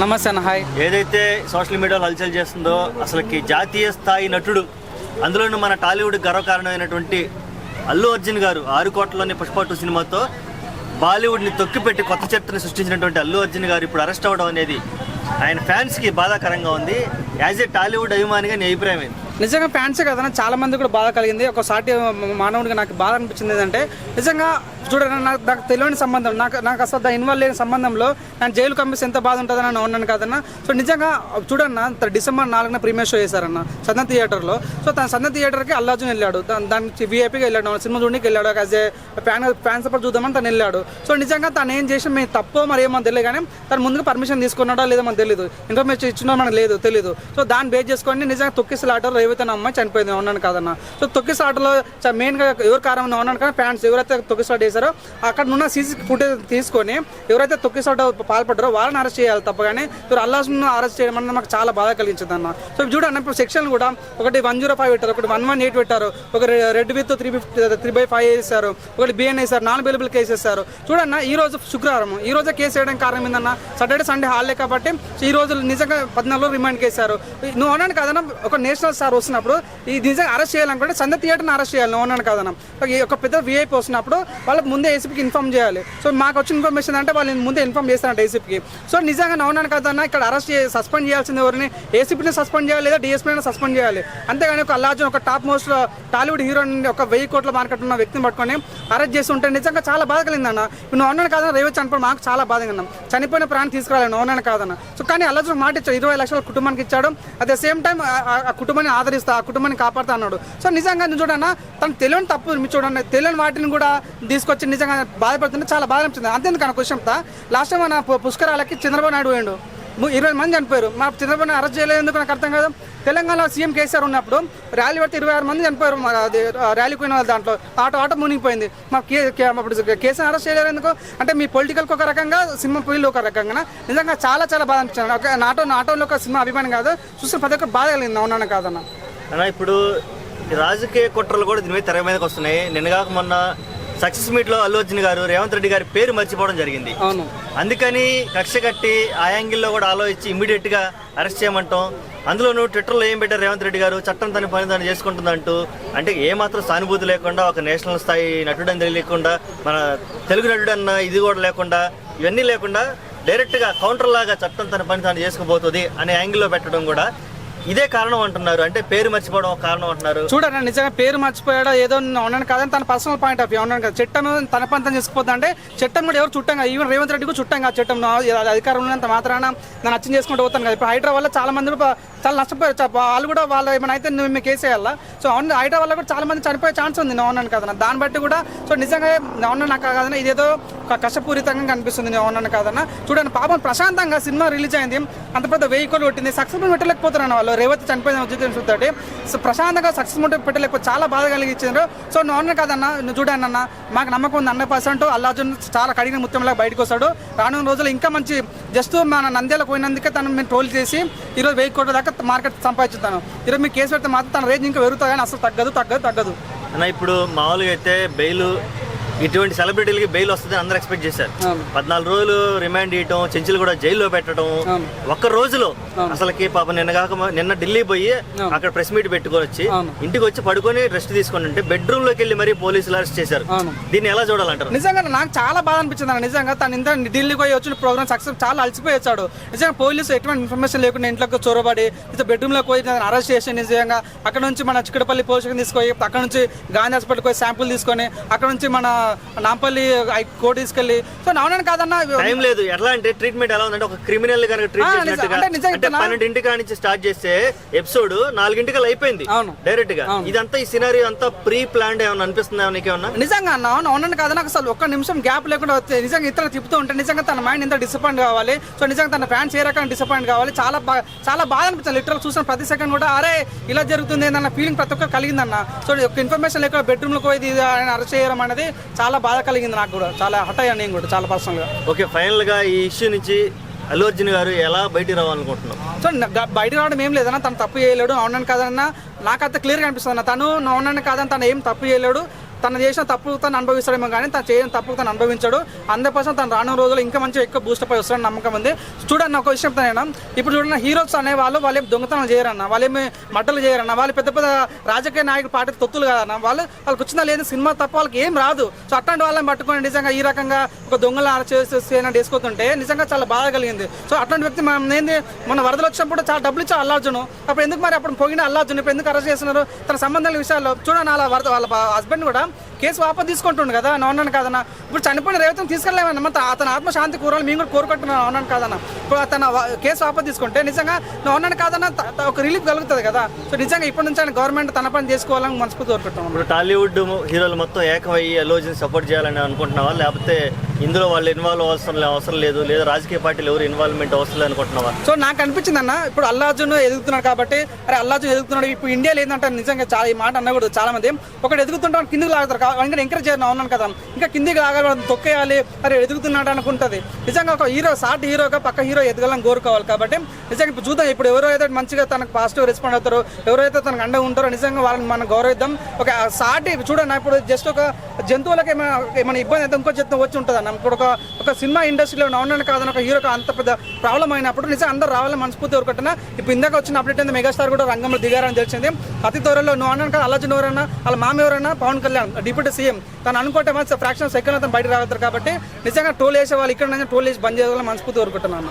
నమస్తే అన్న హాయ్. ఏదైతే సోషల్ మీడియాలో హల్చల్ చేస్తుందో అసలుకి జాతీయ స్థాయి నటుడు అందులోనూ మన టాలీవుడ్ గర్వకారణమైనటువంటి అల్లు అర్జున్ గారు ఆరు కోట్లలోని పుష్ప టూ సినిమాతో బాలీవుడ్ని తొక్కిపెట్టి కొత్త చరిత్రను సృష్టించినటువంటి అల్లు అర్జున్ గారు ఇప్పుడు అరెస్ట్ అవ్వడం అనేది ఆయన ఫ్యాన్స్కి బాధాకరంగా ఉంది. యాజ్ ఏ టాలీవుడ్ అభిమానిగా నీ అభిప్రాయం ఏంటి? నిజంగా ఫ్యాన్సే కదా చాలా మంది కూడా బాధ కలిగింది. ఒక సాటి మానవుడికి నాకు బాధ అనిపించింది ఏంటంటే నిజంగా చూడండి నాకు నాకు తెలియని సంబంధం నాకు నాకు అసలు దాని ఇన్వాల్వ్ లేని సంబంధంలో నేను జైలు కంపెనీస్ ఎంత బాధ ఉంటుందని నేను ఉన్నాను కదన్న. సో నిజంగా చూడన్న డిసెంబర్ నాలుగున ప్రీమియర్ షో చేశారన్న సన్న థియేటర్లో సో తన సన్న థియేటర్కి అల్లాజున్ వెళ్ళాడు. దానికి వీఐపీకి వెళ్ళాడు సినిమా చూడడానికి వెళ్ళాడు. యాజ్ ఏ ఫ్యాన్ ఫ్యాన్స్ అప్పుడు చూద్దామని తను వెళ్ళాడు. సో నిజంగా తను ఏం చేసి మేము తప్పో మరి ఏమో తెలియదు కానీ తను ముందుగా పర్మిషన్ తీసుకున్నాడో లేదో మనకు తెలియదు ఇన్ఫర్మేషన్ ఇచ్చినా మనకు లేదు తెలియదు సో దాన్ని బేస్ చేసుకొని నిజంగా తొక్కిసల ఏవైతే అమ్మాయి చనిపోయింది ఉన్నాను కాదన్న. సో తొక్కిసాటలో చ- మెయిన్గా ఎవరు కారణం ఉన్నాను కానీ ఫ్యాన్స్ ఎవరైతే తొక్కిసలాట చేశారో అక్కడ ఉన్న సీసీ ఫుటేజ్ తీసుకొని ఎవరైతే తొక్కిసలాట పాల్పడ్డారో వాళ్ళని అరెస్ట్ చేయాలి తప్ప కానీ ఇప్పుడు అల్లాస్ను అరెస్ట్ చేయడం అనేది మాకు చాలా బాధ కలిగించింది అన్న సో చూడండి ఇప్పుడు సెక్షన్ కూడా ఒకటి వన్ జీరో ఫైవ్ పెట్టారు ఒకటి వన్ వన్ ఎయిట్ పెట్టారు ఒక red with three fifty three by five వేసారు ఒకటి బిఎన్ వేసారు నాన్ అవైలబుల్ కేసు వేసారు చూడన్న ఈ రోజు శుక్రవారం ఈ రోజే కేసు వేయడం కారణం ఏందన్న? సాటర్డే సండే హాలిడే కాబట్టి ఈ రోజు నిజంగా పద్నాలుగు రిమాండ్ కేసారు. నువ్వు అన్నాను కాదన్నా ఒక నేషనల్ సార్ వస్తున్నప్పుడు ఈ నిజంగా అరెస్ట్ చేయాలనుకుంటే సంద థియేటర్ని అరెస్ట్ చేయాలి. ఓనర్ అన్నాను ఒక- ఒక పెద్ద విఐపి వస్తున్నప్పుడు వాళ్ళకి ముందే ఏసీపీకి ఇన్ఫార్మ్ చేయాలి. సో మాకు వచ్చిన ఇన్ఫర్మేషన్ అంటే వాళ్ళు ముందే ఇన్ఫార్మ్ చేస్తారంట ఏసీపీకి సో నిజంగా నువ్వు అన్నాను ఇక్కడ అరెస్ట్ సస్పెండ్ చేయాల్సింది ఎవరిని? ఏసీపీని సస్పెండ్ చేయాలి లేదా డిఎస్పీని సస్పెండ్ చేయాలి? అంతేగాని ఒక అల్లాజన్ ఒక టాప్ మోస్ట్ టాలీవుడ్ హీరో ఒక వెయ్యి కోట్ల మార్కెట్ ఉన్న వ్యక్తిని పట్టుకొని అరెస్ట్ చేసి ఉంటే నిజంగా చాలా బాధ కలిగిందన్న నువ్వు అన్నాను కాదన్న రేపు చనిపోయి మాకు చాలా బాధ ఉన్నాం చనిపోయిన ప్రాణం తీసుకురాలి నువ్వు అన్నాను కాదన్న. సో కానీ అల్లార్జున్ మాట ఇచ్చాడు ఇరవై లక్షల కుటుంబానికి ఇచ్చాడు. అట్ ద సేమ్ టైం ఆ కుటుంబాన్ని ఆదరిస్తా ఆ కుటుంబాన్ని కాపాడుతా అన్నాడు. సో నిజంగా నువ్వు చూడన్న తను తెలియని తప్పు మీరు చూడండి తెలియని వాటిని కూడా తీసుకొచ్చి నిజంగా బాధపడుతుంటే చాలా బాధ అనిపించింది అంతేందుకు క్వశ్చన్ లాస్ట్ టైం మన పు- పుష్కరాలకి చంద్రబాబు నాయుడు పోయాడు. ఇరవై మంది చనిపోయారు. మా చంద్రబాబు అరెస్ట్ చేయలేదు. ఎందుకు నాకు అర్థం కాదు. తెలంగాణలో సీఎం కేసీఆర్ ఉన్నప్పుడు ర్యాలీ పడితే ఇరవై ఆరు మంది చనిపోయారు. అది ర్యాలీ పోయిన వాళ్ళు దాంట్లో. ఆటో ఆటో మునిగిపోయింది. మా అప్పుడు కేసీఆర్ అరెస్ట్ చేయలేరు ఎందుకు? అంటే మీ పొలిటికల్కి ఒక రకంగా సినిమా పొయ్యిలు ఒక రకంగా నిజంగా చాలా చాలా బాధ అనిపించాను నాటో నాటోలో ఒక సినిమా అభిమానం కాదు. చూస్తే ప్రతి ఒక్క బాధ కలిగింది. అవునన్నా కాదన్న. అన్న ఇప్పుడు రాజకీయ కుట్రలు కూడా దీని మీద తెర మీదకి వస్తున్నాయి. నిన్నగాక మొన్న సక్సెస్ మీట్లో అల్లు అర్జున్ గారు రేవంత్ రెడ్డి గారి పేరు మర్చిపోవడం జరిగింది. అవును. అందుకని కక్ష కట్టి ఆ యాంగిల్లో కూడా ఆలోచించి ఇమ్మీడియట్గా అరెస్ట్ చేయమంటాం. అందులోనూ ట్విట్టర్లో ఏం పెట్టారు రేవంత్ రెడ్డి గారు? చట్టం తన పని తను చేసుకుంటుందంటూ. అంటే ఏ మాత్రం సానుభూతి లేకుండా ఒక నేషనల్ స్థాయి నటుడు అని తెలియకుండా మన తెలుగు నటుడు అన్న ఇది కూడా లేకుండా ఇవన్నీ లేకుండా డైరెక్ట్గా కౌంటర్ లాగా చట్టం తన పని తాను చేసుకుపోతుంది అనే యాంగిల్లో పెట్టడం కూడా ఇదే కారణం అంటున్నారు. అంటే పేరు మర్చిపోవడం కారణం అంటున్నారు. చూడండి నిజంగా పేరు మర్చిపోయాడో ఏదో ఉన్నాను కాదని తన పర్సనల్ పాయింట్ ఆఫ్ వ్యూ ఉన్నాను కదా. చట్టం తన పంతం చేసుకుపోతా అంటే చట్టం కూడా ఎవరు చుట్టంగా ఈవెన్ రేవంత్ రెడ్డి కూడా చుట్టంగా చట్టం అధికారం ఉన్నంత మాత్రాన నన్ను అచ్చం చేసుకుంటూ పోతాను కదా. ఇప్పుడు హైదరాబాద్ వల్ల చాలా మంది చాలా నష్టపోయారు. వాళ్ళు కూడా వాళ్ళు ఏమైనా అయితే నువ్వు మీకు వేసేయాలా సో అవును హైడ్రా వల్ల కూడా చాలా మంది చనిపోయే ఛాన్స్ ఉంది. నేను ఉన్నాను కదా దాన్ని బట్టి కూడా సో నిజంగా అవును నాకు కాదన్న ఇదేదో ఒక కష్టపూరితంగా కనిపిస్తుంది నేను ఉన్నాను చూడండి పాపం ప్రశాంతంగా సినిమా రిలీజ్ అయింది. అంత పెద్ద వెయ్యి కోట్లు కొట్టింది. సక్సెస్ఫుల్ పెట్టలేకపోతున్నాను వాళ్ళు. రేవతి చనిపోయిన ఉద్యోగం చూస్తే సో ప్రశాంతంగా సక్సెస్ఫుల్ పెట్టలేకపోతే చాలా బాధ కలిగించారు. సో నువ్వు అన్న కాదన్న నువ్వు చూడండి అన్న మాకు నమ్మకం ఉంది. హండ్రెడ్ పర్సెంట్ అల్లార్జున్ చాలా కడిగిన ముత్యంలా బయటకు వస్తాడు. రానున్న రోజులు ఇంకా మంచి జస్ట్ మన నంద్యాల పోయినందుకే తను మేము ట్రోల్ చేసి ఈరోజు వెయ్యి కోట్ల దాకా మార్కెట్ సంపాదించుతాను. ఈరోజు మీకు కేసు పెడితే మాత్రం తన రేంజ్ ఇంకా పెరుగుతుంది కానీ అసలు తగ్గదు తగ్గదు తగ్గదు. అన్న ఇప్పుడు మామూలుగా అయితే బెయిల్ ఇటువంటి సెలబ్రిటీలకి బెయిల్ వస్తుంది అందరూ ఎక్స్పెక్ట్ చేశారు. పద్నాలుగు రోజులు రిమాండ్ ఇవ్వటం చెంచులు కూడా జైల్లో పెట్టడం. ఒక్క రోజులో అసలుకి పాప నిన్న కాక నిన్న ఢిల్లీ పోయి అక్కడ ప్రెస్ మీట్ పెట్టుకొని వచ్చి. ఇంటికి వచ్చి పడుకొని రెస్ట్ తీసుకొని ఉంటే బెడ్రూమ్లోకి వెళ్ళి మరీ పోలీసులు అరెస్ట్ చేశారు. దీన్ని ఎలా చూడాలంటారు నిజంగా నాకు చాలా బాధ అనిపించింది నిజంగా తను ఇంత ఢిల్లీకి పోయి వచ్చిన ప్రోగ్రామ్ సక్సెస్ చాలా అలసిపోయి వచ్చాడు నిజంగా పోలీసు ఎటువంటి ఇన్ఫర్మేషన్ లేకుండా ఇంట్లోకి చొరబడి ఇట్లా బెడ్రూమ్లోకి పోయి అరెస్ట్ చేసి నిజంగా అక్కడ నుంచి మన చిక్కడపల్లి పోలీసులకు తీసుకొని అక్కడ నుంచి గాంధీ హాస్పిటల్కి పోయి శాంపుల్ తీసుకొని అక్కడ నుంచి మన నాంపల్లి కోర్టు తీసుకెళ్ళి సో అవునని కాదన్న టైం లేదు. ఎట్లా అంటే ట్రీట్మెంట్ ఎలా ఉందంటే ఒక క్రిమినల్ కనుక ట్రీట్ ఆ, నిజం. చేసినట్టుగా అంటే నిజంగా అంటే నా- పన్నెండింటి కాడ నుంచి స్టార్ట్ చేస్తే ఎపిసోడ్ నాలుగింటికల్ అయిపోయింది. అవును. డైరెక్ట్గా ఇదంతా ఈ సినారీ అంతా ప్రీ ప్లాన్డ్ ఏమన్నా అనిపిస్తుందా నీకేమన్నా? నిజంగా అన్న అవును అవునని కాదు నాకు అసలు ఒక్క నిమిషం గ్యాప్ లేకుండా వస్తే నిజంగా ఇతర తిప్పుతూ ఉంటే నిజంగా తన మైండ్ ఎంత డిసప్పాయింట్ కావాలి. సో నిజంగా తన ఫ్యాన్స్ ఏ రకంగా డిసప్పాయింట్ కావాలి. చాలా బా చాలా బాధ అనిపించింది లిటరల్ చూసిన ప్రతి సెకండ్ కూడా అరే ఇలా జరుగుతుంది ఏందన్న ఫీలింగ్ ప్రతి ఒక్కరు కలిగిందన్న. సో ఒక ఇన్ఫర్మేషన్ లేకుండా బెడ్రూమ్లోకి పోయి ఆయన అరెస్ట్ చేయడం అనేది చాలా బాధ కలిగింది నాకు కూడా. చాలా హట్ అయ్యాను నేను కూడా చాలా పర్సనల్గా ఓకే ఫైనల్గా ఈ ఇష్యూ నుంచి అల్లు అర్జున్ గారు ఎలా బయటికి రావాలనుకుంటున్నాం సో బయట రావడం ఏం లేదన్న తను తప్పు చేయలేడు అవునని కాదన్న నాకు అంత క్లియర్గా అనిపిస్తుంది అన్న. తను అవునని కాదని తను ఏం తప్పు చేయలేడు తను చేసిన తప్పులు తను అనుభవిస్తాడేమో కానీ తను చేయని తప్పులు తను అనుభవించాడు. హండ్రెడ్ పర్సెంట్ తను రానున్న రోజుల్లో ఇంకా మంచిగా ఎక్కువ బూస్టప్ అయి వస్తాడని నమ్మకం ఉంది. చూడండి ఒక విషయం నేను. ఇప్పుడు చూడండి హీరోస్ అనే వాళ్ళు వాళ్ళు దొంగతనాలు దొంగతనం చేయరన్న వాళ్ళేమి మడ్డలు చేయరన్న వాళ్ళు పెద్ద పెద్ద రాజకీయ నాయకులు పార్టీ తొత్తులు కాదన్న వాళ్ళు వాళ్ళకి వచ్చిందా లేదు సినిమా తప్ప వాళ్ళకి ఏం రాదు. సో అట్లాంటి వాళ్ళని పట్టుకొని నిజంగా ఈ రకంగా ఒక దొంగలు చేసి వేసుకుంటుంటే నిజంగా చాలా బాధ కలిగింది. సో అట్లాంటి వ్యక్తి మనం ఏంది మన వరదలు వచ్చినప్పుడు చాలా డబ్బులు ఇచ్చా అల్లార్జును అప్పుడు ఎందుకు మరి అప్పుడు పోయిన అల్లార్జును ఇప్పుడు ఎందుకు అరెస్ట్ చేస్తున్నారు? తన సంబంధాల విషయాల్లో చూడండి అలా వరద వాళ్ళ హస్బెండ్ కూడా కేసు వాపస్ తీసుకుంటుండు కదా అవునాను కాదన్న. ఇప్పుడు చనిపోయిన రేవతిని తీసుకెళ్ళలేమన్న? మొత్తం అతను ఆత్మశాంతి కూరాలి మేము కూడా కోరుకుంటున్నాం అవునాను కాదన్న. ఇప్పుడు అతను కేసు వాపస్ తీసుకుంటే నిజంగా అవునాను కాదన్న ఒక రిలీఫ్ కలుగుతుంది కదా. సో నిజంగా ఇప్పటి నుంచి ఆయన గవర్నమెంట్ తన పని చేసుకోవాలని మనసుకు కోరుకుంటున్నాం ఇప్పుడు టాలీవుడ్ హీరోలు మొత్తం ఏకమయ్యి అలోజన్ సపోర్ట్ చేయాలని అనుకుంటున్నావా? లేకపోతే ఇందులో వాళ్ళు ఇన్వాల్వ్ అవసరం అవసరం లేదు. లేదా రాజకీయ పార్టీలు ఎవరు ఇన్వాల్వ్మెంట్ అవసరం లేదు అనుకుంటున్నావా? సో నాకు అనిపించింది అన్న ఇప్పుడు అల్లాజును ఎదుగుతున్నాడు కాబట్టి అరే అల్లాజు ఎదుగుతున్నాడు. ఇప్పుడు ఇండియాలో ఏంటంటే నిజంగా చాలా ఈ మాట అన్నకూడదు చాలా మంది ఒకటి ఎదుగుతుంటాం కిందికి లాగుతారు కా- ఎంకరేజ్ చేయడం అవునాను కదా. ఇంకా కిందికి లాగాలి తొక్కేయాలి. అరే ఎదుగుతున్నాడు అనుకుంటుంది. నిజంగా ఒక హీరో సాటి హీరోగా పక్క హీరో ఎదగాలని కోరుకోవాలి కాబట్టి నిజంగా ఇప్పుడు చూద్దాం. ఇప్పుడు ఎవరైతే మంచిగా తనకు పాజిటివ్ రెస్పాండ్ అవుతారో ఎవరైతే తనకు అండగా ఉంటారో నిజంగా వాళ్ళని మనం గౌరవిద్దాం. ఒక సాటి చూడండి ఇప్పుడు జస్ట్ ఒక జంతువులకి ఏమైనా ఏమైనా ఇబ్బంది అయితే ఇంకో జంతువు వచ్చి ఉంటుంది అన్న ఇప్పుడు ఒక ఒక సినిమా ఇండస్ట్రీలో అవునని కాదని ఒక హీరోకి అంత పెద్ద ప్రాబ్లం అయినప్పుడు నిజంగా అందరూ రావాలని మనస్ఫూర్తి కోరుకుంటున్నా. ఇప్పుడు ఇందాక వచ్చిన అప్డేట్ అయితే మెగాస్టార్ కూడా రంగంలో దిగారని తెలిసింది. అతి త్వరలో నువ్వు అన్నాను కదా అల్లజన్ ఎవరన్నా వాళ్ళ మామ ఎవరన్నా పవన్ కళ్యాణ్ డిప్యూటీ సీఎం తను అనుకుంటే మంచి ఫ్రాక్షన్ సెకండ్ అతను బయట రాగలుగుతారు కాబట్టి నిజంగా టోల్ వేసే వాళ్ళు ఇక్కడ టోల్ వేసి బంద్ చేయాలని మనస్ఫూర్తి కోరుకుంటున్నాను.